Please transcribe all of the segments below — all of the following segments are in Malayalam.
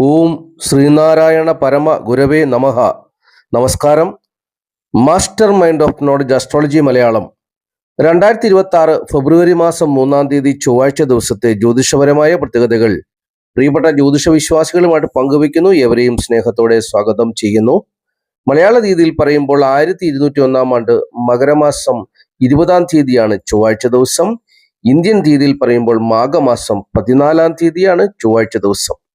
ഓം ശ്രീനാരായണ പരമ ഗുരവേ നമഃ. നമസ്കാരം. Master mind of knowledge astrology Malayalam. രണ്ടായിരത്തി ഇരുപത്തി ആറ് ഫെബ്രുവരി മാസം മൂന്നാം തീയതി ചൊവ്വാഴ്ച ദിവസത്തെ ജ്യോതിഷപരമായ പ്രത്യേകതകൾ. പ്രിയപ്പെട്ട ജ്യോതിഷ വിശ്വാസികളുമായിട്ട് പങ്കുവയ്ക്കുന്നു. എവരെയും സ്നേഹത്തോടെ സ്വാഗതം ചെയ്യുന്നു. മലയാള രീതിയിൽ പറയുമ്പോൾ ആയിരത്തി ഇരുന്നൂറ്റി ഒന്നാം ആണ്ട് മകരമാസം ഇരുപതാം തീയതിയാണ് ചൊവ്വാഴ്ച ദിവസം. ഇന്ത്യൻ രീതിയിൽ പറയുമ്പോൾ മാഘമാസം പതിനാലാം തീയതിയാണ് ചൊവ്വാഴ്ച ദിവസം.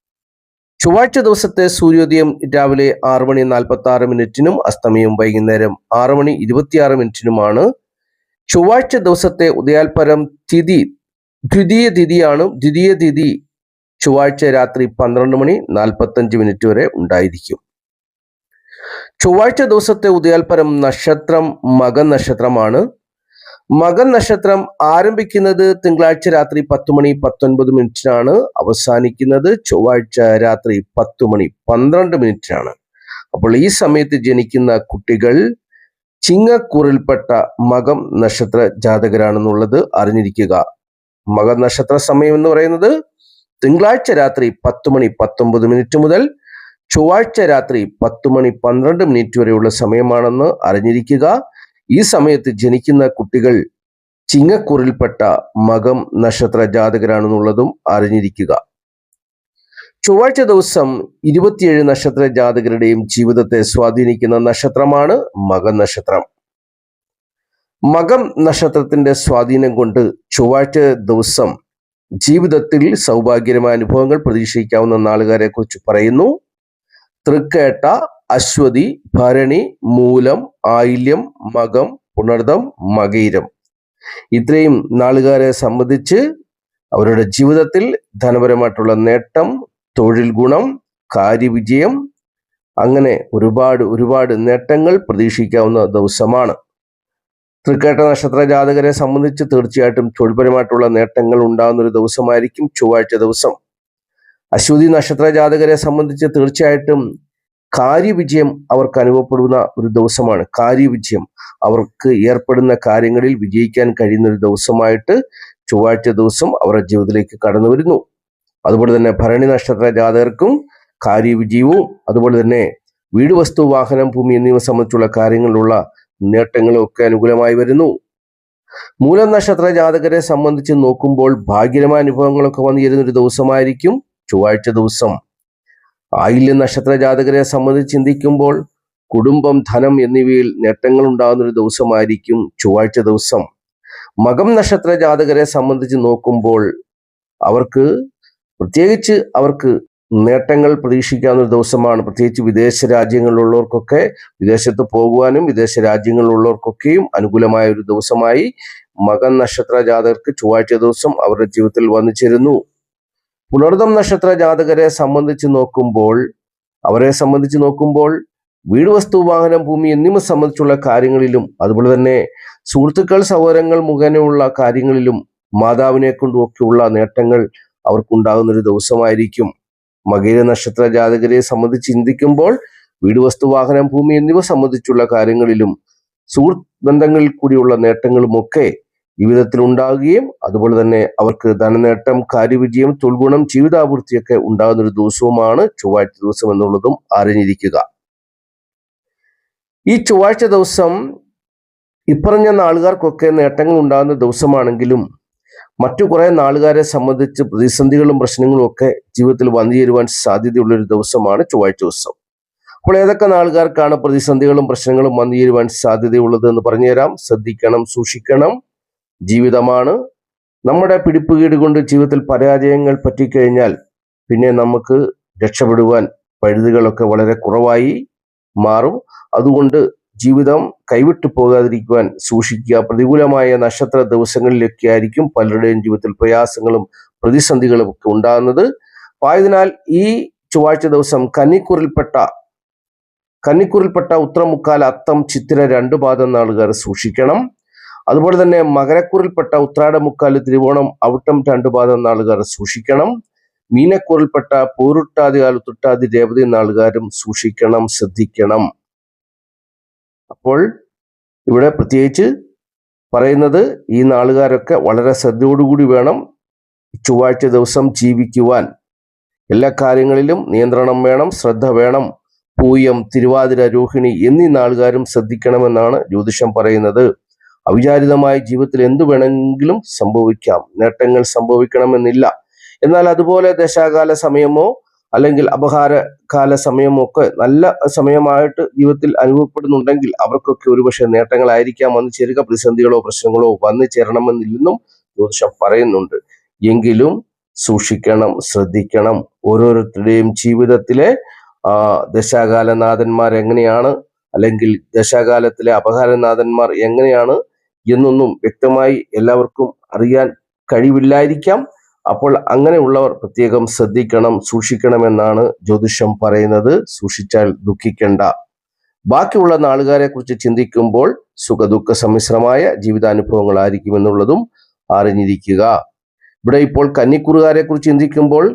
ചൊവ്വാഴ്ച ദിവസത്തെ സൂര്യോദയം രാവിലെ ആറ് മണി നാൽപ്പത്തി ആറ് മിനിറ്റിനും അസ്തമയം വൈകുന്നേരം ആറ് മണി ഇരുപത്തിയാറ് മിനിറ്റിനുമാണ്. ചൊവ്വാഴ്ച ദിവസത്തെ ഉദയാൽപരം തിഥി ദ്വിതീയ തിഥിയാണ്. ദ്വിതീയ തിഥി ചൊവ്വാഴ്ച രാത്രി പന്ത്രണ്ട് മണി നാൽപ്പത്തഞ്ച് മിനിറ്റ് വരെ ഉണ്ടായിരിക്കും. ചൊവ്വാഴ്ച ദിവസത്തെ ഉദയാൽപരം നക്ഷത്രം മകൻ നക്ഷത്രമാണ് മകൻ നക്ഷത്രം ആരംഭിക്കുന്നത് തിങ്കളാഴ്ച രാത്രി പത്ത് മണി പത്തൊൻപത് മിനിറ്റിനാണ്. അവസാനിക്കുന്നത് ചൊവ്വാഴ്ച രാത്രി പത്ത് മണി പന്ത്രണ്ട് മിനിറ്റിനാണ്. അപ്പോൾ ഈ സമയത്ത് ജനിക്കുന്ന കുട്ടികൾ ചിങ്ങക്കൂറിൽപ്പെട്ട മകം നക്ഷത്ര ജാതകരാണെന്നുള്ളത് അറിഞ്ഞിരിക്കുക. മകൻ നക്ഷത്ര സമയം എന്ന് പറയുന്നത് തിങ്കളാഴ്ച രാത്രി പത്ത് മണി പത്തൊമ്പത് മിനിറ്റ് മുതൽ ചൊവ്വാഴ്ച രാത്രി പത്ത് മണി പന്ത്രണ്ട് മിനിറ്റ് വരെയുള്ള സമയമാണെന്ന് അറിഞ്ഞിരിക്കുക. ഈ സമയത്ത് ജനിക്കുന്ന കുട്ടികൾ ചിങ്ങക്കുറിൽപ്പെട്ട മകം നക്ഷത്ര ജാതകരാണെന്നുള്ളതും അറിഞ്ഞിരിക്കുക. ചൊവ്വാഴ്ച ദിവസം ഇരുപത്തിയേഴ് നക്ഷത്ര ജാതകരുടെയും ജീവിതത്തെ സ്വാധീനിക്കുന്ന നക്ഷത്രമാണ് മകം നക്ഷത്രം. മകം നക്ഷത്രത്തിന്റെ സ്വാധീനം കൊണ്ട് ചൊവ്വാഴ്ച ദിവസം ജീവിതത്തിൽ സൗഭാഗ്യകരമായ അനുഭവങ്ങൾ പ്രതീക്ഷിക്കാവുന്ന നാളുകാരെ കുറിച്ച് പറയുന്നു. തൃക്കേട്ട അശ്വതി ഭരണി മൂലം ആയില്യം മകം പുണർദം മകീരം ഇത്രയും നാളുകാരെ സംബന്ധിച്ച് അവരുടെ ജീവിതത്തിൽ ധനപരമായിട്ടുള്ള നേട്ടം തൊഴിൽ ഗുണം കാര്യവിജയം അങ്ങനെ ഒരുപാട് ഒരുപാട് നേട്ടങ്ങൾ പ്രതീക്ഷിക്കാവുന്ന ദിവസമാണ്. തൃക്കേട്ട നക്ഷത്ര ജാതകരെ സംബന്ധിച്ച് തീർച്ചയായിട്ടും തൊഴിൽപരമായിട്ടുള്ള നേട്ടങ്ങൾ ഉണ്ടാകുന്ന ഒരു ദിവസമായിരിക്കും ചൊവ്വാഴ്ച ദിവസം. അശ്വതി നക്ഷത്ര ജാതകരെ സംബന്ധിച്ച് തീർച്ചയായിട്ടും കാര്യവിജയം അവർക്ക് അനുഭവപ്പെടുന്ന ഒരു ദിവസമാണ്. കാര്യവിജയം അവർക്ക് ഏർപ്പെടുന്ന കാര്യങ്ങളിൽ വിജയിക്കാൻ കഴിയുന്ന ഒരു ദിവസമായിട്ട് ചൊവ്വാഴ്ച ദിവസം അവരുടെ ജീവിതത്തിലേക്ക് കടന്നു വരുന്നു. അതുപോലെ തന്നെ ഭരണി നക്ഷത്ര ജാതകർക്കും കാര്യവിജയവും അതുപോലെ തന്നെ വീട് വസ്തു വാഹനം ഭൂമി എന്നിവ സംബന്ധിച്ചുള്ള കാര്യങ്ങളിലുള്ള നേട്ടങ്ങളും ഒക്കെ അനുകൂലമായി വരുന്നു. മൂലം നക്ഷത്ര ജാതകരെ സംബന്ധിച്ച് നോക്കുമ്പോൾ ഭാഗ്യമായ അനുഭവങ്ങളൊക്കെ വന്നു ചേരുന്ന ഒരു ദിവസമായിരിക്കും ചൊവ്വാഴ്ച ദിവസം. ആയില്യ നക്ഷത്ര ജാതകരെ സംബന്ധിച്ച് ചിന്തിക്കുമ്പോൾ കുടുംബം ധനം എന്നിവയിൽ നേട്ടങ്ങൾ ഉണ്ടാകുന്ന ഒരു ദിവസമായിരിക്കും ചൊവ്വാഴ്ച ദിവസം. മകം നക്ഷത്ര ജാതകരെ സംബന്ധിച്ച് നോക്കുമ്പോൾ അവർക്ക് പ്രത്യേകിച്ച് അവർക്ക് നേട്ടങ്ങൾ പ്രതീക്ഷിക്കാവുന്ന ഒരു ദിവസമാണ്. പ്രത്യേകിച്ച് വിദേശ രാജ്യങ്ങളിലുള്ളവർക്കൊക്കെ വിദേശത്ത് പോകുവാനും വിദേശ രാജ്യങ്ങളിലുള്ളവർക്കൊക്കെയും അനുകൂലമായ ഒരു ദിവസമായി മകൻ നക്ഷത്ര ജാതകർക്ക് ചൊവ്വാഴ്ച ദിവസം അവരുടെ ജീവിതത്തിൽ വന്നു ചേരുന്നു. പുണർദം നക്ഷത്ര ജാതകരെ സംബന്ധിച്ച് നോക്കുമ്പോൾ അവരെ സംബന്ധിച്ച് നോക്കുമ്പോൾ വീട് വസ്തു വാഹനം ഭൂമി എന്നിവ സംബന്ധിച്ചുള്ള കാര്യങ്ങളിലും അതുപോലെ തന്നെ സുഹൃത്തുക്കൾ സഹോദരങ്ങൾ മുഖേനയുള്ള കാര്യങ്ങളിലും മാതാവിനെ കൊണ്ടുമൊക്കെയുള്ള നേട്ടങ്ങൾ അവർക്കുണ്ടാകുന്ന ഒരു ദിവസമായിരിക്കും. മകീര നക്ഷത്ര ജാതകരെ സംബന്ധിച്ച് ചിന്തിക്കുമ്പോൾ വീട് വസ്തു വാഹനം ഭൂമി എന്നിവ സംബന്ധിച്ചുള്ള കാര്യങ്ങളിലും സുഹൃത്ത് ബന്ധങ്ങളിൽ കൂടിയുള്ള നേട്ടങ്ങളുമൊക്കെ ജീവിതത്തിൽ ഉണ്ടാകുകയും അതുപോലെ തന്നെ അവർക്ക് ധനനേട്ടം കാര്യവിജയം തൊൽഗുണം ജീവിതാപൂർത്തിയൊക്കെ ഉണ്ടാകുന്ന ഒരു ദിവസവുമാണ് ചൊവ്വാഴ്ച ദിവസം എന്നുള്ളതും അറിഞ്ഞിരിക്കുക. ഈ ചൊവ്വാഴ്ച ദിവസം ഇപ്പറഞ്ഞ നാളുകാർക്കൊക്കെ നേട്ടങ്ങൾ ഉണ്ടാകുന്ന ദിവസമാണെങ്കിലും മറ്റു കുറെ നാളുകാരെ സംബന്ധിച്ച് പ്രതിസന്ധികളും പ്രശ്നങ്ങളും ഒക്കെ ജീവിതത്തിൽ വന്നു ചേരുവാൻ സാധ്യതയുള്ള ഒരു ദിവസമാണ് ചൊവ്വാഴ്ച ദിവസം. അപ്പോൾ ഏതൊക്കെ നാളുകാർക്കാണ് പ്രതിസന്ധികളും പ്രശ്നങ്ങളും വന്നു ചേരുവാൻ സാധ്യതയുള്ളത് എന്ന് പറഞ്ഞുതരാം. ശ്രദ്ധിക്കണം സൂക്ഷിക്കണം. ജീവിതമാണ്. നമ്മുടെ പിടിപ്പുകേട് കൊണ്ട് ജീവിതത്തിൽ പരാജയങ്ങൾ പറ്റിക്കഴിഞ്ഞാൽ പിന്നെ നമുക്ക് രക്ഷപ്പെടുവാൻ പഴുതുകളൊക്കെ വളരെ കുറവായി മാറും. അതുകൊണ്ട് ജീവിതം കൈവിട്ടു പോകാതിരിക്കുവാൻ സൂക്ഷിക്കുക. പ്രതികൂലമായ നക്ഷത്ര ദിവസങ്ങളിലൊക്കെ ആയിരിക്കും പലരുടെയും ജീവിതത്തിൽ പ്രയാസങ്ങളും പ്രതിസന്ധികളും ഒക്കെ ഉണ്ടാകുന്നത്. ആയതിനാൽ ഈ ചൊവ്വാഴ്ച ദിവസം കന്നിക്കൂറിൽപ്പെട്ട കന്നിക്കൂറിൽപ്പെട്ട ഉത്തരമുക്കാൽ അത്തം ചിത്തിര രണ്ടു പാദം നാളുകാർ സൂക്ഷിക്കണം. അതുപോലെ തന്നെ മകരക്കൂറിൽപ്പെട്ട ഉത്രാടമുക്കാൽ തിരുവോണം അവിട്ടം രണ്ടുപാദം നാളുകാർ സൂക്ഷിക്കണം. മീനക്കൂറിൽപ്പെട്ട പൂരുട്ടാതി കാലത്തുട്ടാതി രേവതി നാളുകാരും സൂക്ഷിക്കണം ശ്രദ്ധിക്കണം. അപ്പോൾ ഇവിടെ പ്രത്യേകിച്ച് പറയുന്നത് ഈ നാളുകാരൊക്കെ വളരെ ശ്രദ്ധയോടുകൂടി വേണം ചൊവ്വാഴ്ച ദിവസം ജീവിക്കുവാൻ. എല്ലാ കാര്യങ്ങളിലും നിയന്ത്രണം വേണം ശ്രദ്ധ വേണം. പൂയം തിരുവാതിര രോഹിണി എന്നീ നാളുകാരും ശ്രദ്ധിക്കണമെന്നാണ് ജ്യോതിഷം പറയുന്നത്. അവിചാരിതമായ ജീവിതത്തിൽ എന്തു വേണമെങ്കിലും സംഭവിക്കാം. നേട്ടങ്ങൾ സംഭവിക്കണമെന്നില്ല. എന്നാൽ അതുപോലെ ദശാകാല സമയമോ അല്ലെങ്കിൽ അപഹാരകാല സമയമോ ഒക്കെ നല്ല സമയമായിട്ട് ജീവിതത്തിൽ അനുഭവപ്പെടുന്നുണ്ടെങ്കിൽ അവർക്കൊക്കെ ഒരുപക്ഷെ നേട്ടങ്ങളായിരിക്കാം വന്നു ചേരുക. പ്രതിസന്ധികളോ പ്രശ്നങ്ങളോ വന്നു ചേരണമെന്നില്ലെന്നും ജ്യോതിഷം പറയുന്നുണ്ട്. എങ്കിലും സൂക്ഷിക്കണം ശ്രദ്ധിക്കണം. ഓരോരുത്തരുടെയും ജീവിതത്തിലെ ദശാകാലനാഥന്മാർ എങ്ങനെയാണ് അല്ലെങ്കിൽ ദശാകാലത്തിലെ അപഹാരനാഥന്മാർ എങ്ങനെയാണ് എന്നൊന്നും വ്യക്തമായി എല്ലാവർക്കും അറിയാൻ കഴിവില്ലായിരിക്കാം. അപ്പോൾ അങ്ങനെയുള്ളവർ പ്രത്യേകം ശ്രദ്ധിക്കണം സൂക്ഷിക്കണമെന്നാണ് ജ്യോതിഷം പറയുന്നത്. സൂക്ഷിച്ചാൽ ദുഃഖിക്കേണ്ട. ബാക്കിയുള്ള നാളുകാരെ കുറിച്ച് ചിന്തിക്കുമ്പോൾ സുഖദുഃഖ സമ്മിശ്രമായ ജീവിതാനുഭവങ്ങൾ ആയിരിക്കും എന്നുള്ളതും അറിഞ്ഞിരിക്കുക. ഇവിടെ ഇപ്പോൾ കന്നിക്കുറുകാരെ കുറിച്ച് ചിന്തിക്കുമ്പോൾ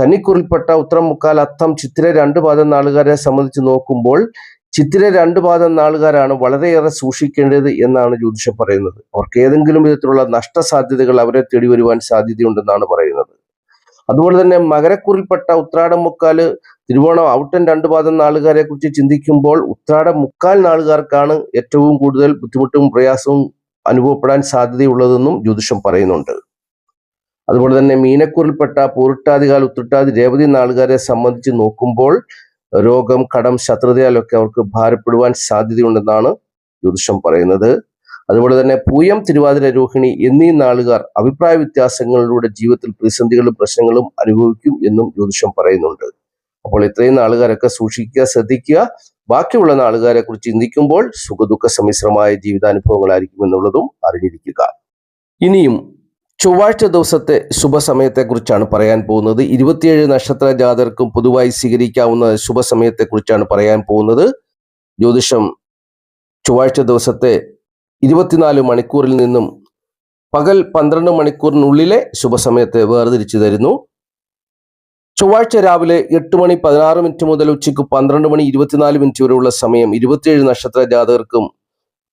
കന്നിക്കുറിൽപ്പെട്ട ഉത്തരം മുക്കാൽ അത്തം ചിത്തിര രണ്ട് പാദം നാളുകാരെ സംബന്ധിച്ച് നോക്കുമ്പോൾ ചിത്തിര രണ്ട് പാദം നാളുകാരാണ് വളരെയേറെ സൂക്ഷിക്കേണ്ടത് എന്നാണ് ജ്യോതിഷം പറയുന്നത്. അവർക്ക് ഏതെങ്കിലും വിധത്തിലുള്ള നഷ്ടസാധ്യതകൾ അവരെ തേടി വരുവാൻ സാധ്യതയുണ്ടെന്നാണ് പറയുന്നത്. അതുപോലെ തന്നെ മകരക്കുറിൽപ്പെട്ട ഉത്രാടം മുക്കാൽ തിരുവോണം ഔട്ടൻ രണ്ടു പാദം നാളുകാരെ കുറിച്ച് ചിന്തിക്കുമ്പോൾ ഉത്രാടം മുക്കാൽ നാളുകാർക്കാണ് ഏറ്റവും കൂടുതൽ ബുദ്ധിമുട്ടും പ്രയാസവും അനുഭവപ്പെടാൻ സാധ്യതയുള്ളതെന്നും ജ്യോതിഷം പറയുന്നുണ്ട്. അതുപോലെ തന്നെ മീനക്കൂറിൽപ്പെട്ട പൂരിട്ടാതികാൽ ഉത്രട്ടാതി രേവതി നാളുകാരെ സംബന്ധിച്ച് നോക്കുമ്പോൾ രോഗം കടം ശത്രുതയാലൊക്കെ അവർക്ക് ഭാരപ്പെടുവാൻ സാധ്യതയുണ്ടെന്നാണ് ജ്യോതിഷം പറയുന്നത്. അതുപോലെ തന്നെ പൂയം തിരുവാതിര രോഹിണി എന്നീ നാളുകാർ അഭിപ്രായ വ്യത്യാസങ്ങളിലൂടെ ജീവിതത്തിൽ പ്രതിസന്ധികളും പ്രശ്നങ്ങളും അനുഭവിക്കും എന്നും ജ്യോതിഷം പറയുന്നുണ്ട്. അപ്പോൾ ഇത്രയും നാളുകാരൊക്കെ സൂക്ഷിക്കുക ശ്രദ്ധിക്കുക. ബാക്കിയുള്ള നാളുകാരെ കുറിച്ച് ചിന്തിക്കുമ്പോൾ സുഖദുഃഖ സമ്മിശ്രമായ ജീവിതാനുഭവങ്ങളായിരിക്കും എന്നുള്ളതും അറിഞ്ഞിരിക്കുക. ഇനിയും ചൊവ്വാഴ്ച ദിവസത്തെ ശുഭസമയത്തെക്കുറിച്ചാണ് പറയാൻ പോകുന്നത്. ഇരുപത്തിയേഴ് നക്ഷത്ര ജാതർക്കും പൊതുവായി സ്വീകരിക്കാവുന്ന ശുഭസമയത്തെക്കുറിച്ചാണ് പറയാൻ പോകുന്നത്. ജ്യോതിഷം ചൊവ്വാഴ്ച ദിവസത്തെ ഇരുപത്തിനാല് മണിക്കൂറിൽ നിന്നും പകൽ പന്ത്രണ്ട് മണിക്കൂറിനുള്ളിലെ ശുഭസമയത്തെ വേർതിരിച്ചു തരുന്നു. ചൊവ്വാഴ്ച രാവിലെ എട്ട് മണി പതിനാറ് മിനിറ്റ് മുതൽ ഉച്ചയ്ക്ക് പന്ത്രണ്ട് മണി ഇരുപത്തിനാല് മിനിറ്റ് വരെയുള്ള സമയം ഇരുപത്തിയേഴ് നക്ഷത്ര ജാതകർക്കും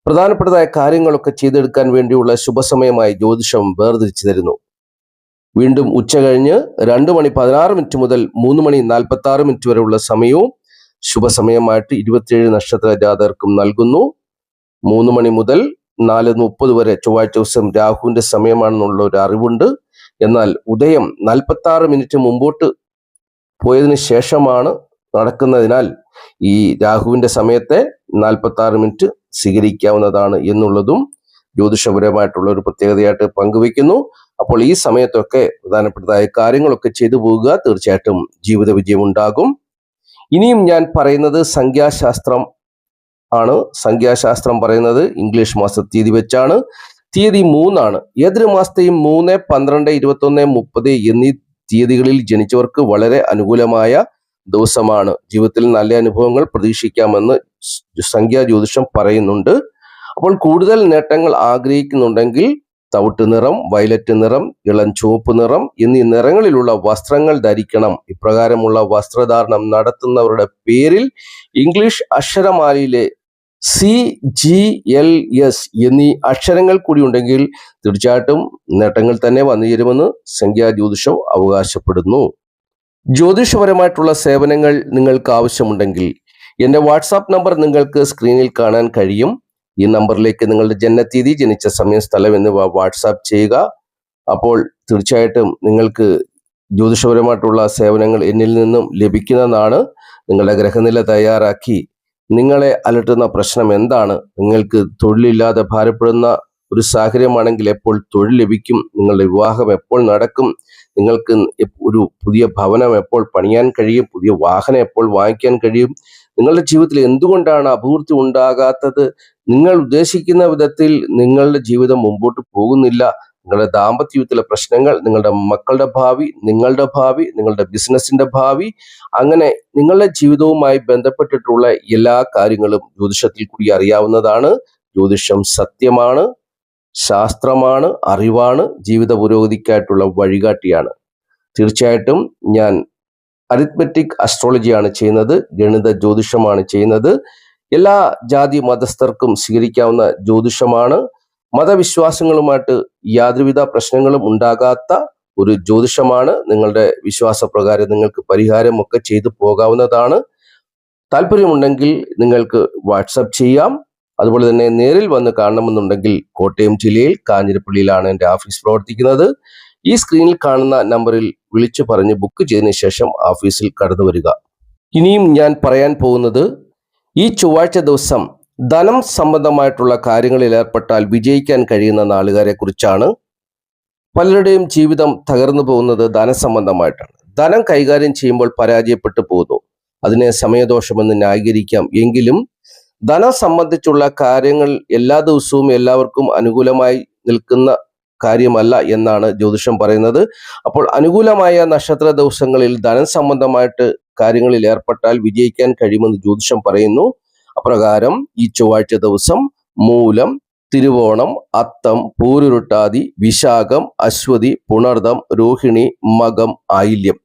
പ്രധാനപ്പെട്ടതായ കാര്യങ്ങളൊക്കെ ചെയ്തെടുക്കാൻ വേണ്ടിയുള്ള ശുഭസമയമായി ജ്യോതിഷം വേർതിരിച്ചു തരുന്നു. വീണ്ടും ഉച്ച കഴിഞ്ഞ് രണ്ട് മണി പതിനാറ് മിനിറ്റ് മുതൽ മൂന്ന് മണി നാൽപ്പത്തി ആറ് മിനിറ്റ് വരെയുള്ള സമയവും ശുഭസമയമായിട്ട് ഇരുപത്തിയേഴ് നക്ഷത്ര ജാതകർക്കും നൽകുന്നു. മൂന്ന് മണി മുതൽ നാല് മുപ്പത് വരെ ചൊവ്വാഴ്ച ദിവസം രാഹുവിന്റെ സമയമാണെന്നുള്ള ഒരു അറിവുണ്ട്. എന്നാൽ ഉദയം നാൽപ്പത്തി ആറ് മിനിറ്റ് മുമ്പോട്ട് പോയതിനു ശേഷമാണ് നടക്കുന്നതിനാൽ ഈ രാഹുവിന്റെ സമയത്തെ നാൽപ്പത്തി ആറ് മിനിറ്റ് സ്വീകരിക്കാവുന്നതാണ് എന്നുള്ളതും ജ്യോതിഷപരമായിട്ടുള്ള ഒരു പ്രത്യേകതയായിട്ട് പങ്കുവെക്കുന്നു അപ്പോൾ ഈ സമയത്തൊക്കെ പ്രധാനപ്പെട്ടതായ കാര്യങ്ങളൊക്കെ ചെയ്തു പോവുക. തീർച്ചയായിട്ടും ജീവിത വിജയം ഉണ്ടാകും ഇനിയും ഞാൻ പറയുന്നത് സംഖ്യാശാസ്ത്രം ആണ്. സംഖ്യാശാസ്ത്രം പറയുന്നത് ഇംഗ്ലീഷ് മാസ തീയതി വെച്ചാണ്. തീയതി മൂന്നാണ്. ഏതൊരു മാസത്തെയും മൂന്ന് പന്ത്രണ്ട് ഇരുപത്തൊന്ന് മുപ്പത് എന്നീ തീയതികളിൽ ജനിച്ചവർക്ക് വളരെ അനുകൂലമായ ദിവസമാണ്. ജീവിതത്തിൽ നല്ല അനുഭവങ്ങൾ പ്രതീക്ഷിക്കാമെന്ന് സംഖ്യാ ജ്യോതിഷം പറയുന്നുണ്ട്. അപ്പോൾ കൂടുതൽ നേട്ടങ്ങൾ ആഗ്രഹിക്കുന്നുണ്ടെങ്കിൽ തവിട്ട് നിറം വയലറ്റ് നിറം ഇളം ചുവപ്പ് നിറം എന്നീ നിറങ്ങളിലുള്ള വസ്ത്രങ്ങൾ ധരിക്കണം. ഇപ്രകാരമുള്ള വസ്ത്രധാരണം നടത്തുന്നവരുടെ പേരിൽ ഇംഗ്ലീഷ് അക്ഷരമാലയിലെ സി ജി എൽ എസ് എന്നീ അക്ഷരങ്ങൾ കൂടി ഉണ്ടെങ്കിൽ തീർച്ചയായിട്ടും നേട്ടങ്ങൾ തന്നെ വന്നു ചേരുമെന്ന് സംഖ്യാ ജ്യോതിഷം അവകാശപ്പെടുന്നു. ജ്യോതിഷപരമായിട്ടുള്ള സേവനങ്ങൾ നിങ്ങൾക്ക് ആവശ്യമുണ്ടെങ്കിൽ എന്റെ വാട്സാപ്പ് നമ്പർ നിങ്ങൾക്ക് സ്ക്രീനിൽ കാണാൻ കഴിയും. ഈ നമ്പറിലേക്ക് നിങ്ങളുടെ ജനനത്തീയതി ജനിച്ച സമയം സ്ഥലം എന്നിവ വാട്സാപ്പ് ചെയ്യുക. അപ്പോൾ തീർച്ചയായിട്ടും നിങ്ങൾക്ക് ജ്യോതിഷപരമായിട്ടുള്ള സേവനങ്ങൾ എന്നിൽ നിന്നും ലഭിക്കുന്നതാണ്. നിങ്ങളുടെ ഗ്രഹനില തയ്യാറാക്കി നിങ്ങളെ അലട്ടുന്ന പ്രശ്നം എന്താണ്? നിങ്ങൾക്ക് തൊഴിലില്ലാതെ ഭാരപ്പെടുന്ന ഒരു സാഹചര്യമാണെങ്കിൽ എപ്പോൾ തൊഴിൽ ലഭിക്കും? നിങ്ങളുടെ വിവാഹം എപ്പോൾ നടക്കും? നിങ്ങൾക്ക് ഒരു പുതിയ ഭവനം എപ്പോൾ പണിയാൻ കഴിയും? പുതിയ വാഹനം എപ്പോൾ വാങ്ങിക്കാൻ കഴിയും? നിങ്ങളുടെ ജീവിതത്തിൽ എന്തുകൊണ്ടാണ് അഭിവൃദ്ധി ഉണ്ടാകാത്തത്? നിങ്ങൾ ഉദ്ദേശിക്കുന്ന വിധത്തിൽ നിങ്ങളുടെ ജീവിതം മുമ്പോട്ട് പോകുന്നില്ല. നിങ്ങളുടെ ദാമ്പത്യത്തിലെ പ്രശ്നങ്ങൾ നിങ്ങളുടെ മക്കളുടെ ഭാവി നിങ്ങളുടെ ഭാവി നിങ്ങളുടെ ബിസിനസിന്റെ ഭാവി അങ്ങനെ നിങ്ങളുടെ ജീവിതവുമായി ബന്ധപ്പെട്ടിട്ടുള്ള എല്ലാ കാര്യങ്ങളും ജ്യോതിഷത്തിൽ കൂടി അറിയാവുന്നതാണ്. ജ്യോതിഷം സത്യമാണ് ശാസ്ത്രമാണ് അറിവാണ് ജീവിത പുരോഗതിക്കായിട്ടുള്ള വഴികാട്ടിയാണ്. തീർച്ചയായിട്ടും ഞാൻ അരിത്മെറ്റിക് അസ്ട്രോളജിയാണ് ചെയ്യുന്നത് ഗണിത ജ്യോതിഷമാണ് ചെയ്യുന്നത്. എല്ലാ ജാതി മതസ്ഥർക്കും സ്വീകരിക്കാവുന്ന ജ്യോതിഷമാണ്. മതവിശ്വാസങ്ങളുമായിട്ട് യാതൊരുവിധ പ്രശ്നങ്ങളും ഉണ്ടാകാത്ത ഒരു ജ്യോതിഷമാണ്. നിങ്ങളുടെ വിശ്വാസപ്രകാരം നിങ്ങൾക്ക് പരിഹാരമൊക്കെ ചെയ്തു പോകാവുന്നതാണ്. താല്പര്യമുണ്ടെങ്കിൽ നിങ്ങൾക്ക് വാട്സപ്പ് ചെയ്യാം. അതുപോലെ തന്നെ നേരിൽ വന്ന് കാണണമെന്നുണ്ടെങ്കിൽ കോട്ടയം ജില്ലയിൽ കാഞ്ഞിരപ്പള്ളിയിലാണ് എന്റെ ഓഫീസ് പ്രവർത്തിക്കുന്നത്. ഈ സ്ക്രീനിൽ കാണുന്ന നമ്പറിൽ വിളിച്ചു പറഞ്ഞ് ബുക്ക് ചെയ്തതിനു ശേഷം ഓഫീസിൽ കടന്നു വരിക. ഇനിയും ഞാൻ പറയാൻ പോകുന്നത് ഈ ചൊവ്വാഴ്ച ദിവസം ധനം സംബന്ധമായിട്ടുള്ള കാര്യങ്ങളിൽ ഏർപ്പെട്ടാൽ വിജയിക്കാൻ കഴിയുന്ന നാളുകാരെ കുറിച്ചാണ് പലരുടെയും ജീവിതം തകർന്നു പോകുന്നത് ധനസംബന്ധമായിട്ടാണ് ധനം കൈകാര്യം ചെയ്യുമ്പോൾ പരാജയപ്പെട്ടു പോകുന്നു. അതിനെ സമയദോഷമെന്ന് ന്യായീകരിക്കാം. എങ്കിലും ധനം സംബന്ധിച്ചുള്ള കാര്യങ്ങൾ എല്ലാ ദിവസവും എല്ലാവർക്കും അനുകൂലമായി നിൽക്കുന്ന കാര്യമല്ല എന്നാണ് ജ്യോതിഷം പറയുന്നത്. അപ്പോൾ അനുകൂലമായ നക്ഷത്ര ദിവസങ്ങളിൽ ധനം സംബന്ധമായിട്ട് കാര്യങ്ങളിൽ ഏർപ്പെട്ടാൽ വിജയിക്കാൻ കഴിയുമെന്ന് ജ്യോതിഷം പറയുന്നു. അപ്രകാരം ഈ ചൊവ്വാഴ്ച ദിവസം മൂലം തിരുവോണം അത്തം പൂരുരുട്ടാതി വിശാഖം അശ്വതി പുണർദം രോഹിണി മകം ആയില്യം.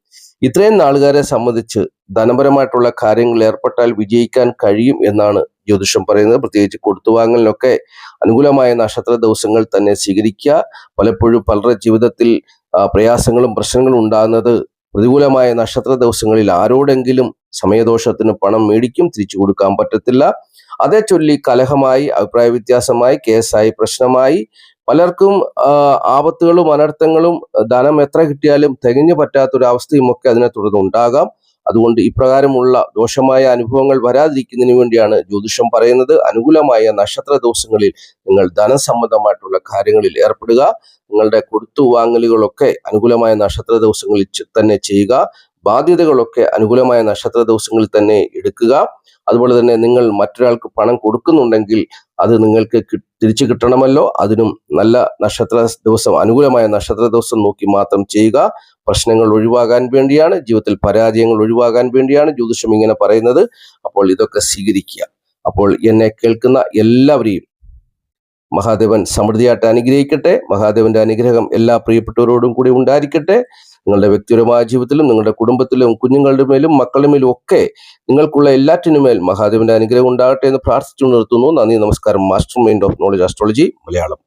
ഇത്രയും നാളുകാരെ സംബന്ധിച്ച് ധനപരമായിട്ടുള്ള കാര്യങ്ങളിൽ ഏർപ്പെട്ടാൽ വിജയിക്കാൻ കഴിയും എന്നാണ് ജ്യോതിഷം പറയുന്നത് പ്രത്യേകിച്ച് കൊടുത്തുവാങ്ങലിനൊക്കെ അനുകൂലമായ നക്ഷത്ര ദിവസങ്ങൾ തന്നെ സ്വീകരിക്കുക. പലപ്പോഴും പലരുടെ ജീവിതത്തിൽ പ്രയാസങ്ങളും പ്രശ്നങ്ങളും ഉണ്ടാകുന്നത് പ്രതികൂലമായ നക്ഷത്ര ദിവസങ്ങളിൽ ആരോടെങ്കിലും സമയദോഷത്തിന് പണം മേടിക്കും തിരിച്ചു കൊടുക്കാൻ പറ്റത്തില്ല. അതേ ചൊല്ലി കലഹമായി അഭിപ്രായ വ്യത്യാസമായി കേസായി പ്രശ്നമായി. പലർക്കും ആപത്തുകളും അനർത്ഥങ്ങളും ധനം എത്ര കിട്ടിയാലും തികഞ്ഞു പറ്റാത്തൊരവസ്ഥയും ഒക്കെ അതിനെ തുടർന്ന് ഉണ്ടാകാം അതുകൊണ്ട് ഇപ്രകാരമുള്ള ദോഷമായ അനുഭവങ്ങൾ വരാതിരിക്കുന്നതിന് വേണ്ടിയാണ് ജ്യോതിഷം പറയുന്നത്. അനുകൂലമായ നക്ഷത്ര ദിവസങ്ങളിൽ നിങ്ങൾ ധനസംബന്ധമായിട്ടുള്ള കാര്യങ്ങളിൽ ഏർപ്പെടുക. നിങ്ങളുടെ കൊടുത്തു വാങ്ങലുകളൊക്കെ അനുകൂലമായ നക്ഷത്ര ദിവസങ്ങളിൽ തന്നെ ചെയ്യുക. ബാധ്യതകളൊക്കെ അനുകൂലമായ നക്ഷത്ര ദിവസങ്ങളിൽ തന്നെ എടുക്കുക. അതുപോലെ തന്നെ നിങ്ങൾ മറ്റൊരാൾക്ക് പണം കൊടുക്കുന്നുണ്ടെങ്കിൽ അത് നിങ്ങൾക്ക് തിരിച്ചു കിട്ടണമല്ലോ. അതിനും നല്ല നക്ഷത്ര ദിവസം അനുകൂലമായ നക്ഷത്ര ദിവസം നോക്കി മാത്രം ചെയ്യുക. പ്രശ്നങ്ങൾ ഒഴിവാകാൻ വേണ്ടിയാണ് ജീവിതത്തിൽ പരാജയങ്ങൾ ഒഴിവാകാൻ വേണ്ടിയാണ് ജ്യോതിഷം ഇങ്ങനെ പറയുന്നത്. അപ്പോൾ ഇതൊക്കെ സ്വീകരിക്കുക. അപ്പോൾ എന്നെ കേൾക്കുന്ന എല്ലാവരെയും മഹാദേവൻ സമൃദ്ധിയായിട്ട് അനുഗ്രഹിക്കട്ടെ. മഹാദേവന്റെ അനുഗ്രഹം എല്ലാ പ്രിയപ്പെട്ടവരോടും കൂടി ഉണ്ടായിരിക്കട്ടെ. നിങ്ങളുടെ വ്യക്തിപരമായ ജീവിതത്തിലും നിങ്ങളുടെ കുടുംബത്തിലും കുഞ്ഞുങ്ങളുടെ മേലും മക്കളുടെ മേലും ഒക്കെ നിങ്ങൾക്കുള്ള എല്ലാറ്റിനുമേൽ മഹാദേവന്റെ അനുഗ്രഹം ഉണ്ടാകട്ടെ എന്ന് പ്രാർത്ഥിച്ചു നിർത്തുന്നു. നന്ദി നമസ്കാരം. Master mind of knowledge astrology Malayalam.